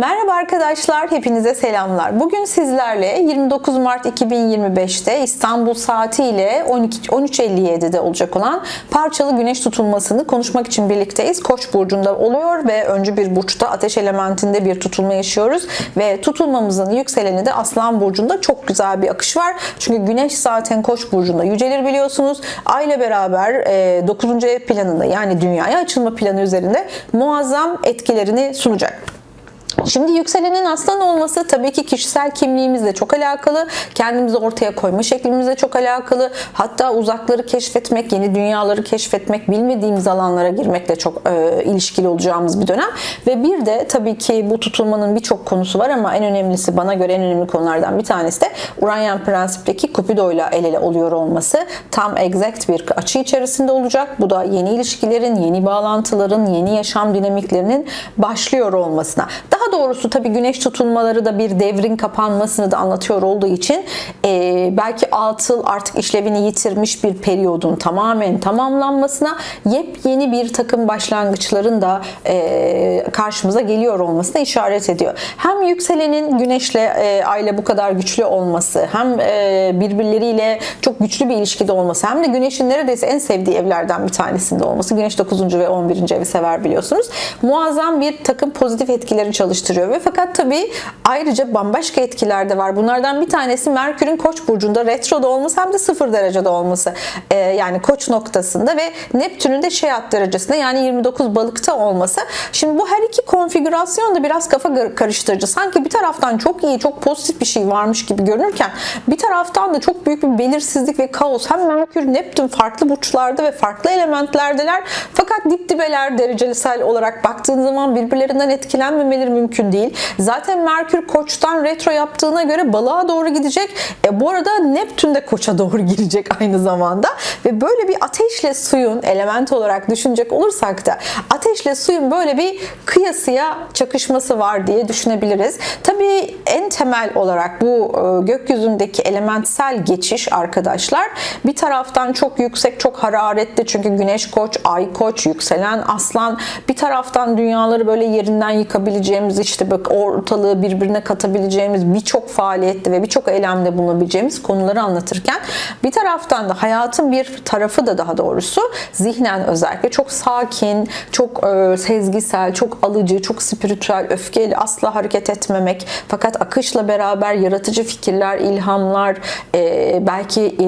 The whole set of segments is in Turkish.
Merhaba arkadaşlar, hepinize selamlar. Bugün sizlerle 29 Mart 2025'te İstanbul saatiyle 12 13.57'de olacak olan parçalı güneş tutulmasını konuşmak için birlikteyiz. Koç burcunda oluyor ve öncü bir burçta ateş elementinde bir tutulma yaşıyoruz ve tutulmamızın yükseleni de Aslan burcunda çok güzel bir akış var. Çünkü güneş zaten Koç burcunda yücelir biliyorsunuz. Ay ile beraber 9. ev planında yani dünyaya açılma planı üzerinde muazzam etkilerini sunacak. Şimdi yükselenin aslan olması tabii ki kişisel kimliğimizle çok alakalı. Kendimizi ortaya koyma şeklimizle çok alakalı. Hatta uzakları keşfetmek, yeni dünyaları keşfetmek, bilmediğimiz alanlara girmekle çok e, ilişkili olacağımız bir dönem. Ve bir de tabii ki bu tutulmanın birçok konusu var ama en önemlisi bana göre en önemli konulardan bir tanesi de Uranyen prensipteki Cupido ile el ele oluyor olması. Tam exact bir açı içerisinde olacak. Bu da yeni ilişkilerin, yeni bağlantıların, yeni yaşam dinamiklerinin başlıyor olmasına. Daha doğrusu tabii güneş tutulmaları da bir devrin kapanmasını da anlatıyor olduğu için e, belki atıl artık işlevini yitirmiş bir periyodun tamamen tamamlanmasına yepyeni bir takım başlangıçların da e, karşımıza geliyor olmasına işaret ediyor. Hem yükselenin güneşle e, aile bu kadar güçlü olması hem e, birbirleriyle çok güçlü bir ilişkide olması hem de güneşin neredeyse en sevdiği evlerden bir tanesinde olması. Güneş 9. ve 11. evi sever biliyorsunuz. Muazzam bir takım pozitif etkileri çalıştırıyor ve fakat tabii ayrıca bambaşka etkiler de var. Bunlardan bir tanesi Merkür'ün Koç burcunda retroda olması hem de 0 derecede olması. Ee, yani Koç noktasında ve Neptün'ün de Şeat derecesinde yani 29 balıkta olması. Şimdi bu her iki konfigürasyon da biraz kafa karıştırıcı. Sanki bir taraftan çok iyi, çok pozitif bir şey varmış gibi görünürken bir taraftan da çok büyük bir belirsizlik ve kaos. Hem Merkür, Neptün farklı burçlarda ve farklı elementlerdeler. Fakat dip dibeler derecesel olarak baktığın zaman birbirlerinden etkilenmemeleri mümkün değil. Zaten Merkür Koç'tan retro yaptığına göre balığa doğru gidecek. E, bu arada Neptün de Koç'a doğru girecek aynı zamanda. Ve böyle bir ateşle suyun element olarak düşünecek olursak da ateşle suyun böyle bir kıyasıya çakışması var diye düşünebiliriz. Tabii en temel olarak bu e, gökyüzündeki elementsel geçiş arkadaşlar bir taraftan çok yüksek, çok hararetli çünkü Güneş Koç, Ay Koç, yükselen Aslan bir taraftan dünyaları böyle yerinden yıkabileceğimiz işte bak ortalığı birbirine katabileceğimiz birçok faaliyette ve birçok eylemde bulunabileceğimiz konuları anlatırken bir taraftan da hayatın bir tarafı da daha doğrusu zihnen özellikle çok sakin, çok e, sezgisel, çok alıcı, çok spiritüel, öfkeyle asla hareket etmemek fakat akışla beraber yaratıcı fikirler, ilhamlar, e, belki e,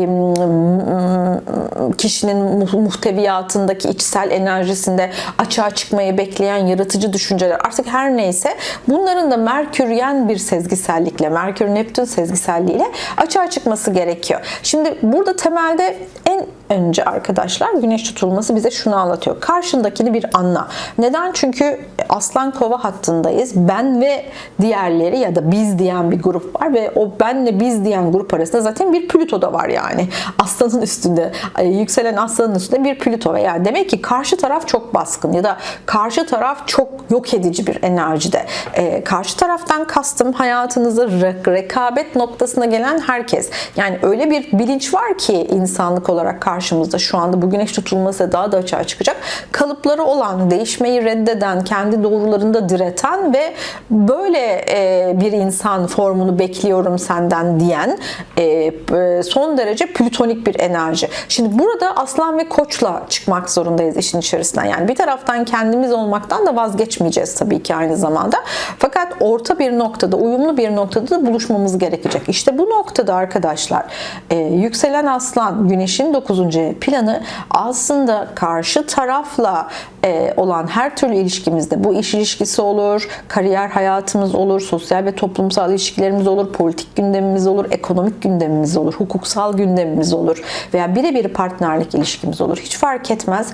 kişinin muhteviyatındaki içsel enerjisinde açığa çıkmayı bekleyen yaratıcı düşünceler artık her neyse bunların da Merküryen bir sezgisellikle, Merkür Neptün sezgiselliğiyle açığa çıkması gerekiyor. Şimdi burada temelde en önce arkadaşlar güneş tutulması bize şunu anlatıyor. Karşındakini bir anla. Neden? Çünkü aslan kova hattındayız. Ben ve diğerleri ya da biz diyen bir grup var ve o benle biz diyen grup arasında zaten bir Plüto da var yani. Aslanın üstünde, yükselen aslanın üstünde bir Plüto. Yani demek ki karşı taraf çok baskın ya da karşı taraf çok yok edici bir enerjide. Ee, karşı taraftan kastım hayatınızı rekabet noktasına gelen herkes. Yani öyle bir bilinç var ki insanlık olarak karşımızda şu anda bu güneş tutulması daha da açığa çıkacak. Kalıpları olan, değişmeyi reddeden, kendi doğrularında direten ve böyle e, bir insan formunu bekliyorum senden diyen e, son derece plütonik bir enerji. Şimdi burada aslan ve koçla çıkmak zorundayız işin içerisinden. Yani bir taraftan kendimiz olmaktan da vazgeçmeyeceğiz tabii ki aynı zamanda. Fakat orta bir noktada, uyumlu bir noktada da buluşmamız gerekecek. İşte bu noktada arkadaşlar e, yükselen aslan, güneşin 9. planı aslında karşı tarafla e, olan her türlü ilişkimizde bu iş ilişkisi olur, kariyer hayatımız olur, sosyal ve toplumsal ilişkilerimiz olur, politik gündemimiz olur, ekonomik gündemimiz olur, hukuksal gündemimiz olur veya birebir partnerlik ilişkimiz olur. Hiç fark etmez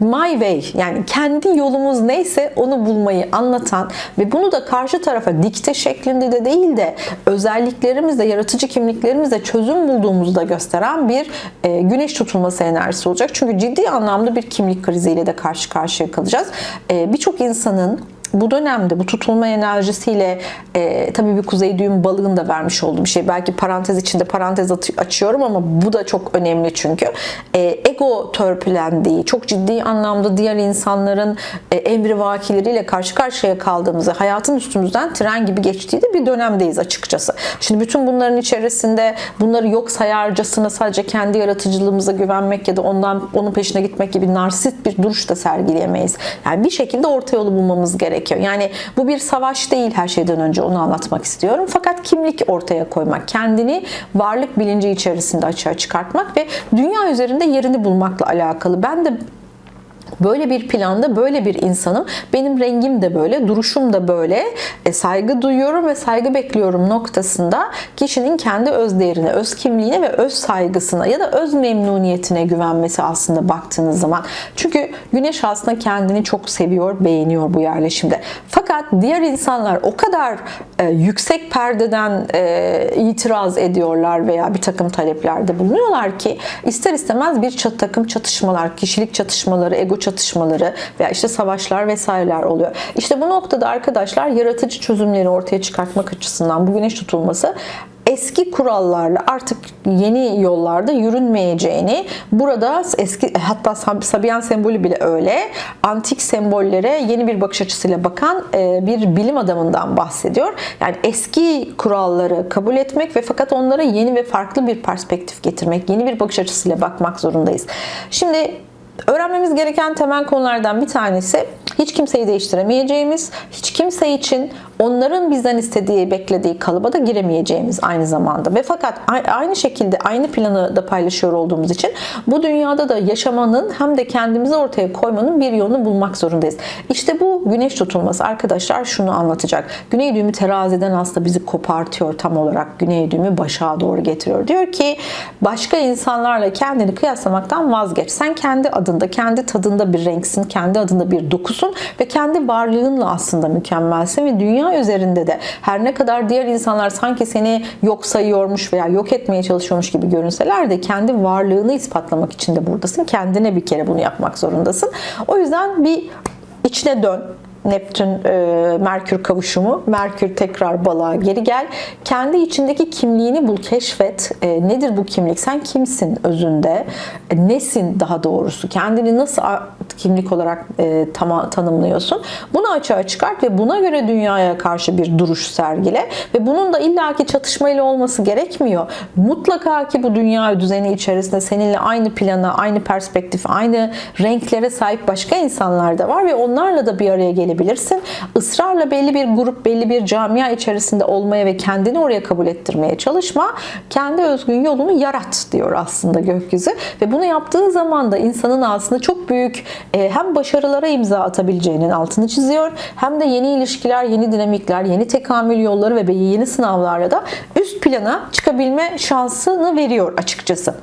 my way yani kendi yolumuz neyse onu bulmayı anlatan ve bunu da karşı tarafa dikte şeklinde de değil de özelliklerimizle, yaratıcı kimliklerimizle çözüm bulduğumuzda gösteren bir e, güneş tutulması enerjisi olacak. Çünkü ciddi anlamda bir kimlik kriziyle de karşı karşıya kalacağız. E, Birçok insanın bu dönemde bu tutulma enerjisiyle e, tabii bir kuzey düğüm balığın da vermiş olduğu bir şey. Belki parantez içinde parantez açıyorum ama bu da çok önemli çünkü. E, ego törpülendiği, çok ciddi anlamda diğer insanların e, emrivakileriyle karşı karşıya kaldığımızı, hayatın üstümüzden tren gibi geçtiği de bir dönemdeyiz açıkçası. Şimdi bütün bunların içerisinde bunları yok sayarcasına sadece kendi yaratıcılığımıza güvenmek ya da ondan onun peşine gitmek gibi narsist bir duruş da sergileyemeyiz. Yani bir şekilde orta yolu bulmamız gerekiyor. Yani bu bir savaş değil her şeyden önce onu anlatmak istiyorum. Fakat kimlik ortaya koymak, kendini varlık bilinci içerisinde açığa çıkartmak ve dünya üzerinde yerini bulmakla alakalı. Ben de Böyle bir planda böyle bir insanım. Benim rengim de böyle, duruşum da böyle. E, saygı duyuyorum ve saygı bekliyorum noktasında kişinin kendi öz değerine, öz kimliğine ve öz saygısına ya da öz memnuniyetine güvenmesi aslında baktığınız zaman. Çünkü güneş aslında kendini çok seviyor, beğeniyor bu yerleşimde. Fakat diğer insanlar o kadar e, yüksek perdeden e, itiraz ediyorlar veya bir takım taleplerde bulunuyorlar ki ister istemez bir çat takım çatışmalar, kişilik çatışmaları, ego çatışmaları veya işte savaşlar vesaireler oluyor. İşte bu noktada arkadaşlar yaratıcı çözümleri ortaya çıkartmak açısından bu güneş tutulması eski kurallarla artık yeni yollarda yürünmeyeceğini burada eski hatta Sab- Sabian sembolü bile öyle antik sembollere yeni bir bakış açısıyla bakan e, bir bilim adamından bahsediyor. Yani eski kuralları kabul etmek ve fakat onlara yeni ve farklı bir perspektif getirmek, yeni bir bakış açısıyla bakmak zorundayız. Şimdi Öğrenmemiz gereken temel konulardan bir tanesi hiç kimseyi değiştiremeyeceğimiz, hiç kimse için onların bizden istediği, beklediği kalıba da giremeyeceğimiz aynı zamanda. Ve fakat aynı şekilde aynı planı da paylaşıyor olduğumuz için bu dünyada da yaşamanın hem de kendimizi ortaya koymanın bir yolunu bulmak zorundayız. İşte bu güneş tutulması arkadaşlar şunu anlatacak. Güney düğümü teraziden aslında bizi kopartıyor tam olarak. Güney düğümü başa doğru getiriyor. Diyor ki başka insanlarla kendini kıyaslamaktan vazgeç. Sen kendi adında, kendi tadında bir renksin, kendi adında bir dokusun ve kendi varlığınla aslında mükemmelsin ve dünya üzerinde de her ne kadar diğer insanlar sanki seni yok sayıyormuş veya yok etmeye çalışıyormuş gibi görünseler de kendi varlığını ispatlamak için de buradasın. Kendine bir kere bunu yapmak zorundasın. O yüzden bir içine dön. Neptün e, Merkür kavuşumu. Merkür tekrar balığa geri gel. Kendi içindeki kimliğini bul, keşfet. E, nedir bu kimlik? Sen kimsin özünde? E, nesin daha doğrusu? Kendini nasıl kimlik olarak e, tama, tanımlıyorsun? Bunu açığa çıkart ve buna göre dünyaya karşı bir duruş sergile ve bunun da illaki çatışmayla olması gerekmiyor. Mutlaka ki bu dünya düzeni içerisinde seninle aynı plana, aynı perspektif, aynı renklere sahip başka insanlar da var ve onlarla da bir araya gelebilirsin. Israrla belli bir grup, belli bir camia içerisinde olmaya ve kendini oraya kabul ettirmeye çalışma. Kendi özgün yolunu yarat diyor aslında gökyüzü ve bunu yaptığı zaman da insanın aslında çok büyük e, hem başarılara imza atabileceğinin altını çiziyor hem de yeni ilişkiler, yeni dinamikler, yeni tekamül yolları ve yeni sınavlarla da üst plana çıkabilme şansını veriyor açıkçası.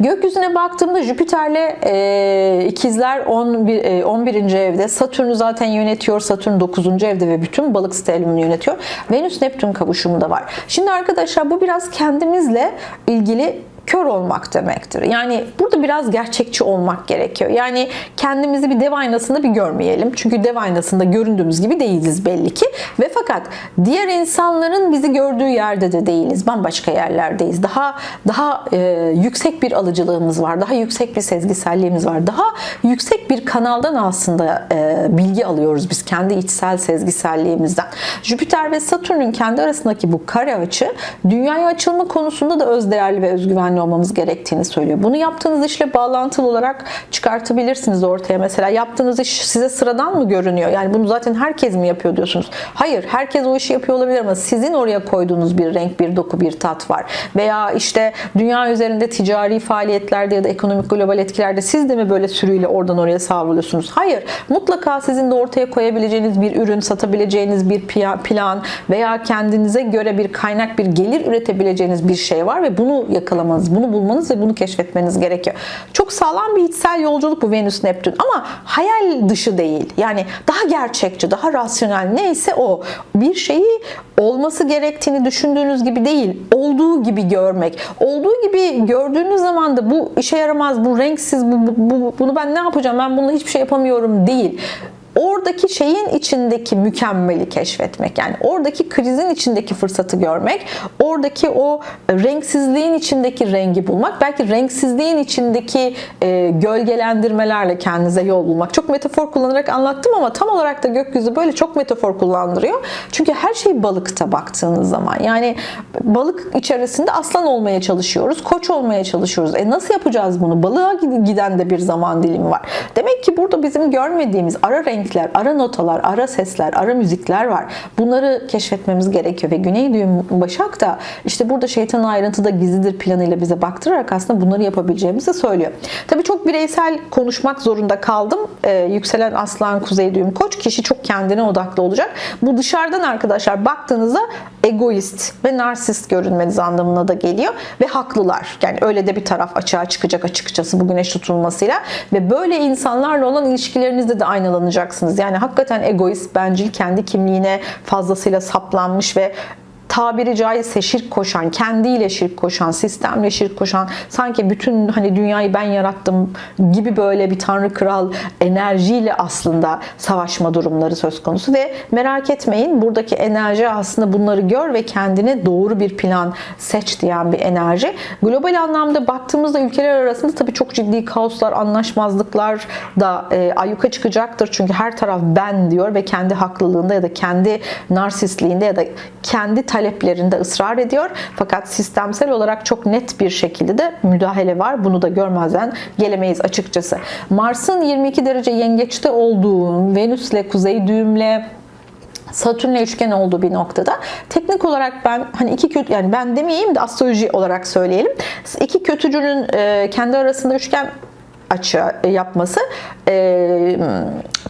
Gökyüzüne baktığımda Jüpiter'le e, ikizler 11, e, 11. evde. Satürn'ü zaten yönetiyor. Satürn 9. evde ve bütün balık sistemini yönetiyor. Venüs Neptün kavuşumu da var. Şimdi arkadaşlar bu biraz kendimizle ilgili kör olmak demektir. Yani burada biraz gerçekçi olmak gerekiyor. Yani kendimizi bir dev aynasında bir görmeyelim. Çünkü dev aynasında göründüğümüz gibi değiliz belli ki. Ve fakat diğer insanların bizi gördüğü yerde de değiliz. Bambaşka yerlerdeyiz. Daha daha e, yüksek bir alıcılığımız var. Daha yüksek bir sezgiselliğimiz var. Daha yüksek bir kanaldan aslında e, bilgi alıyoruz biz kendi içsel sezgiselliğimizden. Jüpiter ve Satürn'ün kendi arasındaki bu kare açı dünyaya açılma konusunda da özdeğerli ve özgüvenli olmamız gerektiğini söylüyor. Bunu yaptığınız işle bağlantılı olarak çıkartabilirsiniz ortaya. Mesela yaptığınız iş size sıradan mı görünüyor? Yani bunu zaten herkes mi yapıyor diyorsunuz? Hayır, herkes o işi yapıyor olabilir ama sizin oraya koyduğunuz bir renk, bir doku, bir tat var. Veya işte dünya üzerinde ticari faaliyetlerde ya da ekonomik global etkilerde siz de mi böyle sürüyle oradan oraya savruluyorsunuz? Hayır. Mutlaka sizin de ortaya koyabileceğiniz bir ürün, satabileceğiniz bir plan veya kendinize göre bir kaynak, bir gelir üretebileceğiniz bir şey var ve bunu yakalamanız, bunu bulmanız ve bunu keşfetmeniz gerekiyor. Çok sağlam bir içsel yolculuk bu Venüs Neptün ama hayal dışı değil. Yani daha gerçekçi, daha rasyonel neyse o. Bir şeyi olması gerektiğini düşündüğünüz gibi değil, olduğu gibi görmek. Olduğu gibi gördüğünüz zaman da bu işe yaramaz, bu renksiz, bu, bu- bunu ben ne yapacağım, ben bununla hiçbir şey yapamıyorum değil oradaki şeyin içindeki mükemmeli keşfetmek. Yani oradaki krizin içindeki fırsatı görmek, oradaki o renksizliğin içindeki rengi bulmak, belki renksizliğin içindeki e, gölgelendirmelerle kendinize yol bulmak. Çok metafor kullanarak anlattım ama tam olarak da gökyüzü böyle çok metafor kullandırıyor. Çünkü her şey balıkta baktığınız zaman. Yani balık içerisinde aslan olmaya çalışıyoruz, koç olmaya çalışıyoruz. E nasıl yapacağız bunu? Balığa giden de bir zaman dilimi var. Demek ki burada bizim görmediğimiz ara renkler, ara notalar, ara sesler, ara müzikler var. Bunları keşfetmemiz gerekiyor ve Güney Düğüm Başak da işte burada şeytan ayrıntıda gizlidir planıyla bize baktırarak aslında bunları yapabileceğimizi söylüyor. Tabii çok bireysel konuşmak zorunda kaldım. Ee, yükselen Aslan, Kuzey Düğüm Koç kişi çok kendine odaklı olacak. Bu dışarıdan arkadaşlar baktığınızda egoist ve narsist görünmeniz anlamına da geliyor ve haklılar. Yani öyle de bir taraf açığa çıkacak açıkçası bu güneş tutulmasıyla ve böyle insanlarla olan ilişkilerinizde de aynalanacaksınız. Yani hakikaten egoist, bencil, kendi kimliğine fazlasıyla saplanmış ve tabiri caizse şirk koşan, kendiyle şirk koşan, sistemle şirk koşan, sanki bütün hani dünyayı ben yarattım gibi böyle bir tanrı kral enerjiyle aslında savaşma durumları söz konusu ve merak etmeyin buradaki enerji aslında bunları gör ve kendine doğru bir plan seç diyen bir enerji. Global anlamda baktığımızda ülkeler arasında tabii çok ciddi kaoslar, anlaşmazlıklar da e, ayyuka çıkacaktır. Çünkü her taraf ben diyor ve kendi haklılığında ya da kendi narsistliğinde ya da kendi taleplerinde ısrar ediyor. Fakat sistemsel olarak çok net bir şekilde de müdahale var. Bunu da görmezden gelemeyiz açıkçası. Mars'ın 22 derece yengeçte olduğu, Venüs'le, kuzey düğümle, Satürn'le üçgen olduğu bir noktada teknik olarak ben hani iki kötü yani ben demeyeyim de astroloji olarak söyleyelim. İki kötücünün e, kendi arasında üçgen açı yapması e,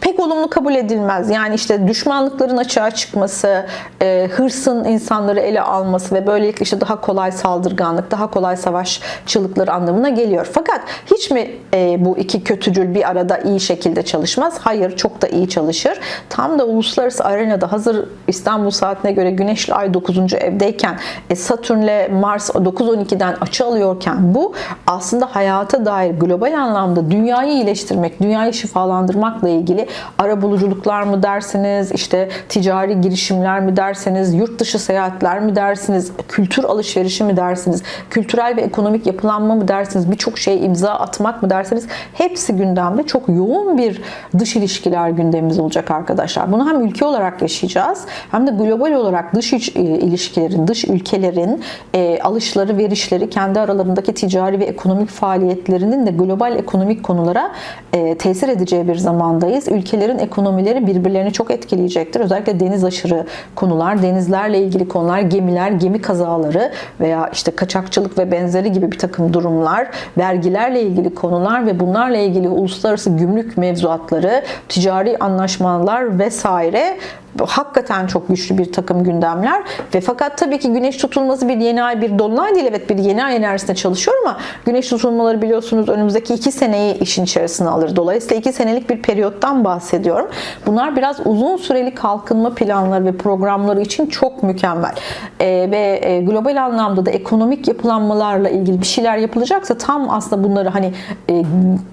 pek olumlu kabul edilmez. Yani işte düşmanlıkların açığa çıkması, e, hırsın insanları ele alması ve böylelikle işte daha kolay saldırganlık, daha kolay savaşçılıkları anlamına geliyor. Fakat hiç mi e, bu iki kötücül bir arada iyi şekilde çalışmaz? Hayır, çok da iyi çalışır. Tam da uluslararası arenada hazır İstanbul saatine göre Güneşli Ay 9. evdeyken e, Satürn'le Mars 9-12'den açı alıyorken bu aslında hayata dair global anlamda dünyayı iyileştirmek, dünyayı şifalandırmakla ilgili ara buluculuklar mı dersiniz, işte ticari girişimler mi derseniz, yurt dışı seyahatler mi dersiniz, kültür alışverişi mi dersiniz, kültürel ve ekonomik yapılanma mı dersiniz, birçok şeye imza atmak mı derseniz hepsi gündemde. Çok yoğun bir dış ilişkiler gündemimiz olacak arkadaşlar. Bunu hem ülke olarak yaşayacağız hem de global olarak dış ilişkilerin, dış ülkelerin e, alışları, verişleri, kendi aralarındaki ticari ve ekonomik faaliyetlerinin de global ekonomik konulara e, tesir edeceği bir zamandayız. Ülkelerin ekonomileri birbirlerini çok etkileyecektir. Özellikle deniz aşırı konular, denizlerle ilgili konular, gemiler, gemi kazaları veya işte kaçakçılık ve benzeri gibi bir takım durumlar, vergilerle ilgili konular ve bunlarla ilgili uluslararası gümrük mevzuatları, ticari anlaşmalar vesaire hakikaten çok güçlü bir takım gündemler ve fakat tabii ki güneş tutulması bir yeni ay bir dolunay değil evet bir yeni ay enerjisinde çalışıyor ama güneş tutulmaları biliyorsunuz önümüzdeki iki seneyi işin içerisine alır. Dolayısıyla iki senelik bir periyottan bahsediyorum. Bunlar biraz uzun süreli kalkınma planları ve programları için çok mükemmel. Ee, ve e, global anlamda da ekonomik yapılanmalarla ilgili bir şeyler yapılacaksa tam aslında bunları hani e,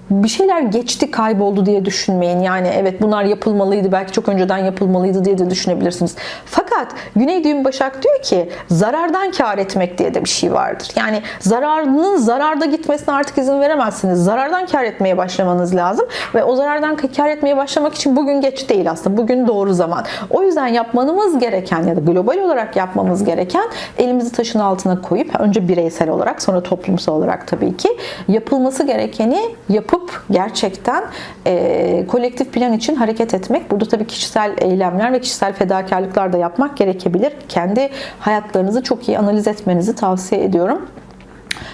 bir şeyler geçti kayboldu diye düşünmeyin. Yani evet bunlar yapılmalıydı belki çok önceden yapılmalıydı diye de düşünebilirsiniz. Fakat Güney Düğüm Başak diyor ki zarardan kar etmek diye de bir şey vardır. Yani zararının zararda gitmesine artık izin veremezsiniz. Zarardan kar etmeye başlamanız lazım ve o zarardan kar etmeye başlamak için bugün geç değil aslında. Bugün doğru zaman. O yüzden yapmanız gereken ya da global olarak yapmamız gereken elimizi taşın altına koyup önce bireysel olarak sonra toplumsal olarak tabii ki yapılması gerekeni yapıp gerçekten e, kolektif plan için hareket etmek. Burada tabii kişisel eylemler ve kişisel fedakarlıklar da yapmak gerekebilir. Kendi hayatlarınızı çok iyi analiz etmenizi tavsiye ediyorum.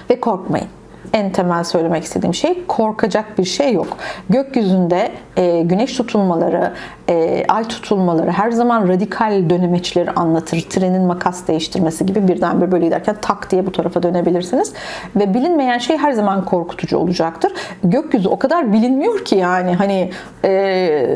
Ve korkmayın en temel söylemek istediğim şey korkacak bir şey yok. Gökyüzünde e, güneş tutulmaları, e, ay tutulmaları her zaman radikal dönemeçleri anlatır. Trenin makas değiştirmesi gibi birdenbire böyle giderken tak diye bu tarafa dönebilirsiniz. Ve bilinmeyen şey her zaman korkutucu olacaktır. Gökyüzü o kadar bilinmiyor ki yani hani e,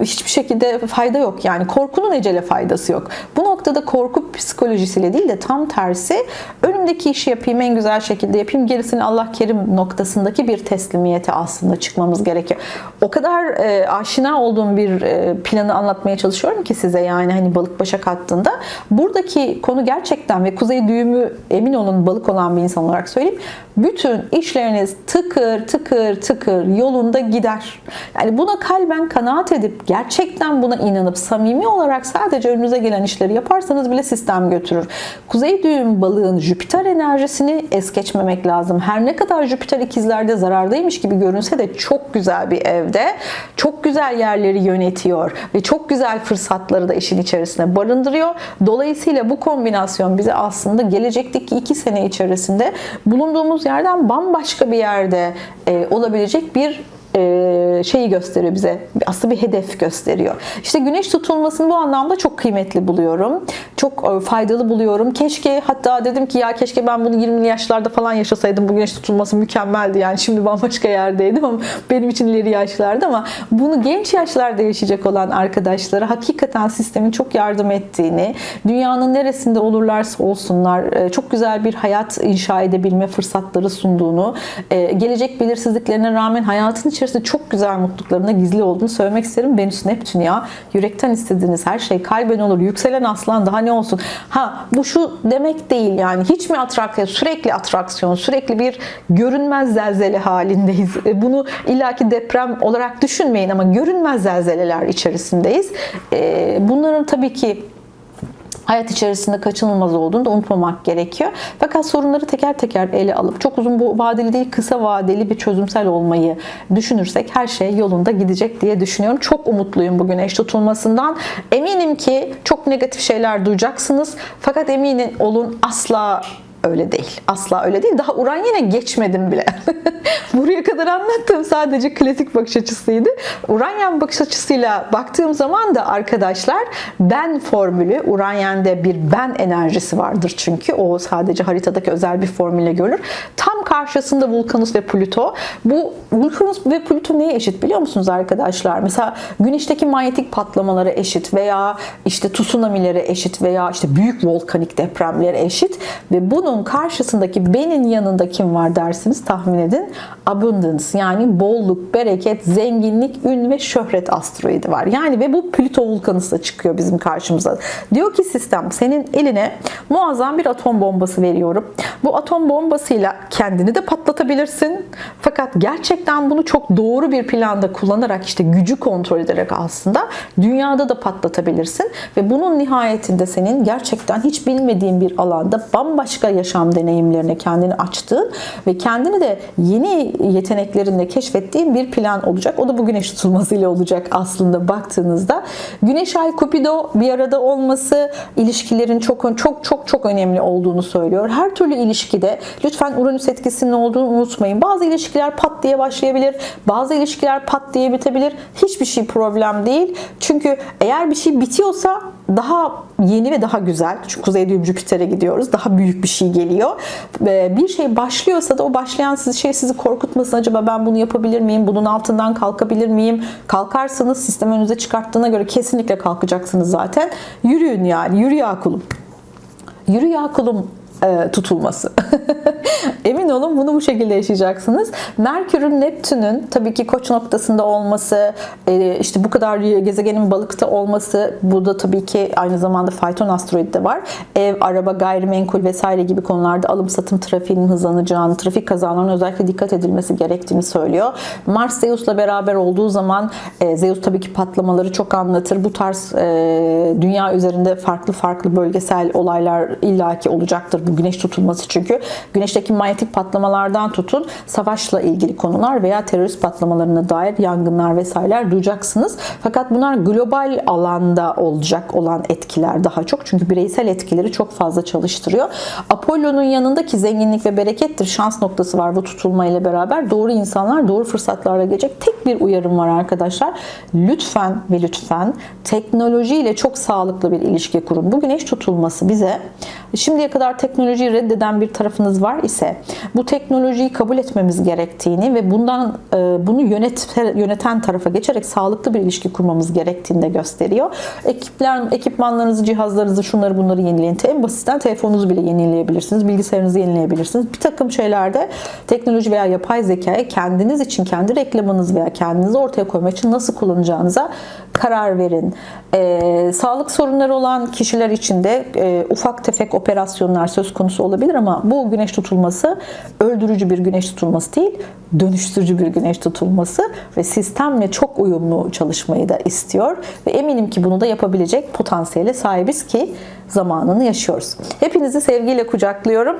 hiçbir şekilde fayda yok. Yani korkunun ecele faydası yok. Bu noktada korku psikolojisiyle değil de tam tersi önümdeki işi yapayım en güzel şekilde yapayım gerisini Allah kerim noktasındaki bir teslimiyete aslında çıkmamız gerekiyor. O kadar e, aşina olduğum bir e, planı anlatmaya çalışıyorum ki size yani hani balık başak hattında. Buradaki konu gerçekten ve kuzey düğümü emin olun balık olan bir insan olarak söyleyeyim. Bütün işleriniz tıkır tıkır tıkır yolunda gider. Yani buna kalben kanaat edip gerçekten buna inanıp samimi olarak sadece önünüze gelen işleri yaparsanız bile sistem götürür. Kuzey düğüm balığın Jüpiter enerjisini es geçmemek lazım. Her ne kadar Jüpiter ikizlerde zarardaymış gibi görünse de çok güzel bir evde. Çok güzel yerleri yönetiyor ve çok güzel fırsatları da işin içerisine barındırıyor. Dolayısıyla bu kombinasyon bize aslında gelecekteki iki sene içerisinde bulunduğumuz yerden bambaşka bir yerde e, olabilecek bir şeyi gösteriyor bize. Aslında bir hedef gösteriyor. İşte güneş tutulmasını bu anlamda çok kıymetli buluyorum. Çok e, faydalı buluyorum. Keşke hatta dedim ki ya keşke ben bunu 20'li yaşlarda falan yaşasaydım. Bu güneş tutulması mükemmeldi. Yani şimdi bambaşka yerdeydim ama benim için ileri yaşlarda ama bunu genç yaşlarda yaşayacak olan arkadaşlara hakikaten sistemin çok yardım ettiğini, dünyanın neresinde olurlarsa olsunlar e, çok güzel bir hayat inşa edebilme fırsatları sunduğunu, e, gelecek belirsizliklerine rağmen hayatın içerisinde çok güzel mutluluklarında gizli olduğunu söylemek isterim. Venüs Neptün ya. Yürekten istediğiniz her şey kalben olur. Yükselen aslan daha ne olsun. Ha bu şu demek değil yani. Hiç mi atraksiyon? Sürekli atraksiyon. Sürekli bir görünmez zelzele halindeyiz. E, Bunu illaki deprem olarak düşünmeyin ama görünmez zelzeleler içerisindeyiz. E, Bunların tabii ki hayat içerisinde kaçınılmaz olduğunu da unutmamak gerekiyor. Fakat sorunları teker teker ele alıp çok uzun bu vadeli değil kısa vadeli bir çözümsel olmayı düşünürsek her şey yolunda gidecek diye düşünüyorum. Çok umutluyum bu güneş tutulmasından. Eminim ki çok negatif şeyler duyacaksınız. Fakat eminim olun asla öyle değil. Asla öyle değil. Daha Uranyen'e geçmedim bile. Buraya kadar anlattığım sadece klasik bakış açısıydı. Uranyen bakış açısıyla baktığım zaman da arkadaşlar ben formülü, Uranyen'de bir ben enerjisi vardır çünkü. O sadece haritadaki özel bir formülle görülür. Tam karşısında Vulkanus ve Plüto. Bu Vulkanus ve Plüto neye eşit biliyor musunuz arkadaşlar? Mesela güneşteki manyetik patlamalara eşit veya işte tsunamilere eşit veya işte büyük volkanik depremlere eşit ve bunun karşısındaki benin yanında kim var dersiniz tahmin edin. Abundance yani bolluk, bereket, zenginlik, ün ve şöhret asteroidi var. Yani ve bu Plüto Vulkanus'ta çıkıyor bizim karşımıza. Diyor ki sistem senin eline muazzam bir atom bombası veriyorum. Bu atom bombasıyla kendini de patlatabilirsin. Fakat gerçekten bunu çok doğru bir planda kullanarak işte gücü kontrol ederek aslında dünyada da patlatabilirsin ve bunun nihayetinde senin gerçekten hiç bilmediğin bir alanda bambaşka yaşam deneyimlerine kendini açtığın ve kendini de yeni yeteneklerinle keşfettiğin bir plan olacak. O da bu güneş tutulmasıyla olacak aslında baktığınızda. Güneş ay Kupido bir arada olması ilişkilerin çok çok çok çok önemli olduğunu söylüyor. Her türlü ilişkide lütfen Uranüs etkisinin olduğunu unutmayın. Bazı ilişkiler pat diye başlayabilir. Bazı ilişkiler pat diye bitebilir. Hiçbir şey problem değil. Çünkü eğer bir şey bitiyorsa daha yeni ve daha güzel. Çünkü Kuzey Düğüm Jüpiter'e gidiyoruz. Daha büyük bir şey geliyor. Ve bir şey başlıyorsa da o başlayan şey sizi korkutmasın. Acaba ben bunu yapabilir miyim? Bunun altından kalkabilir miyim? Kalkarsanız sistem önünüze çıkarttığına göre kesinlikle kalkacaksınız zaten. Yürüyün yani. Yürü ya kulum. Yürü ya kulum e, tutulması. Emin olun bunu bu şekilde yaşayacaksınız. Merkür'ün Neptün'ün tabii ki koç noktasında olması, e, işte bu kadar gezegenin balıkta olması, bu da tabii ki aynı zamanda fayton asteroidi de var. Ev, araba, gayrimenkul vesaire gibi konularda alım satım trafiğinin hızlanacağını, trafik kazalarına özellikle dikkat edilmesi gerektiğini söylüyor. Mars Zeus'la beraber olduğu zaman e, Zeus tabii ki patlamaları çok anlatır. Bu tarz e, dünya üzerinde farklı farklı bölgesel olaylar illaki olacaktır bu güneş tutulması çünkü güneşteki manyetik patlamalardan tutun savaşla ilgili konular veya terörist patlamalarına dair yangınlar vesaireler duyacaksınız. Fakat bunlar global alanda olacak olan etkiler daha çok. Çünkü bireysel etkileri çok fazla çalıştırıyor. Apollo'nun yanındaki zenginlik ve berekettir. Şans noktası var bu tutulmayla beraber. Doğru insanlar doğru fırsatlarla gelecek. Tek bir uyarım var arkadaşlar. Lütfen ve lütfen teknolojiyle çok sağlıklı bir ilişki kurun. Bu güneş tutulması bize şimdiye kadar teknolojiyi reddeden bir tarafınız var ise bu teknolojiyi kabul etmemiz gerektiğini ve bundan e, bunu yönet, yöneten tarafa geçerek sağlıklı bir ilişki kurmamız gerektiğini de gösteriyor. Ekipler, ekipmanlarınızı, cihazlarınızı, şunları bunları yenileyin. En basitten telefonunuzu bile yenileyebilirsiniz. Bilgisayarınızı yenileyebilirsiniz. Bir takım şeylerde teknoloji veya yapay zekayı kendiniz için, kendi reklamınız veya kendinizi ortaya koymak için nasıl kullanacağınıza karar verin. Ee, sağlık sorunları olan kişiler için de e, ufak tefek operasyonlar söz konusu olabilir ama bu güneş tutulması öldürücü bir güneş tutulması değil, dönüştürücü bir güneş tutulması ve sistemle çok uyumlu çalışmayı da istiyor ve eminim ki bunu da yapabilecek potansiyele sahibiz ki zamanını yaşıyoruz. Hepinizi sevgiyle kucaklıyorum.